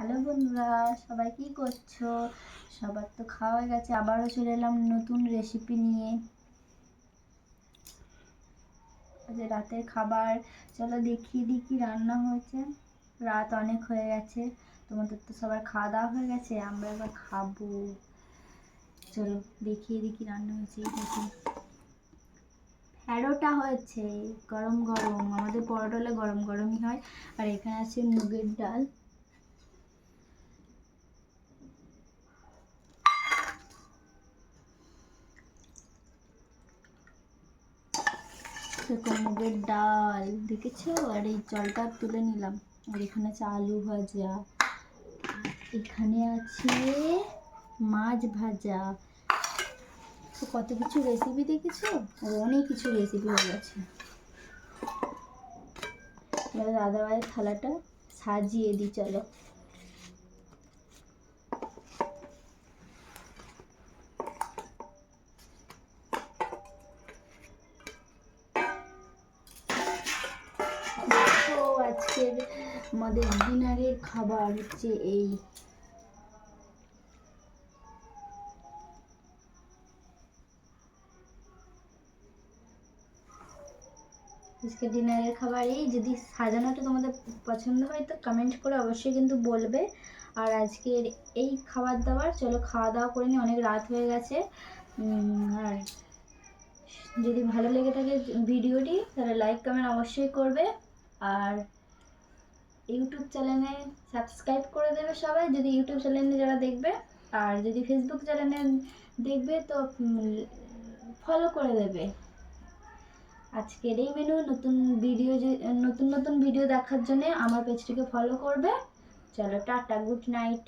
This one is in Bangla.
হ্যালো বন্ধুরা, সবাই কি করছ? সবার তো খাওয়া গেছে, আবারও চলে এলাম নতুন রেসিপি নিয়ে। আজ রাতের খাবার, চলো দেখিয়ে দিই কি রান্না হয়েছে। রাত অনেক হয়ে গেছে, তোমাদের তো সবার খাওয়া দাওয়া হয়ে গেছে, আমরা এবার খাব। চলো দেখিয়ে দিই কি রান্না হয়েছে দেখি। ফ্যারোটা হয়েছে গরম গরম আমাদের পরোটা গরম গরমই হয়। আর এখানে আছে মুগের ডাল। দেখো মুগের ডাল, দেখেছ? আর এই জলটা তুলে নিলাম। আর এখানে আছে আলু ভাজা। এখানে আছে মাছ ভাজা। তো কত কিছু রেসিপি দেখেছ? আর অনেক কিছু রেসিপি হয়ে গেছে। এবার দাদাভাইয়ের থালাটা সাজিয়ে দিই, চলো। আজকের আমাদের ডিনারের খাবার হচ্ছে এই। আজকে ডিনারের খাবার এই যদি সাজানোটা তোমাদের পছন্দ হয় তো কমেন্ট করে অবশ্যই কিন্তু বলবে। আর আজকের এই খাবার দাবার চলো খাওয়া দাওয়া করে নিই, অনেক রাত হয়ে গেছে। আর যদি ভালো লেগে থাকে ভিডিওটি, তাহলে লাইক কমেন্ট অবশ্যই করবে। আর ইউটিউব চ্যানেলে সাবস্ক্রাইব করে দেবে সবাই, যদি ইউটিউব চ্যানেলে যারা দেখবে। আর যদি ফেসবুক চ্যানেলে দেখবে, তো ফলো করে দেবে। আজকের এই মেনু নতুন ভিডিও নতুন নতুন ভিডিও দেখার জন্য আমার পেজটিকে ফলো করবে। চলো, টাটা গুড নাইট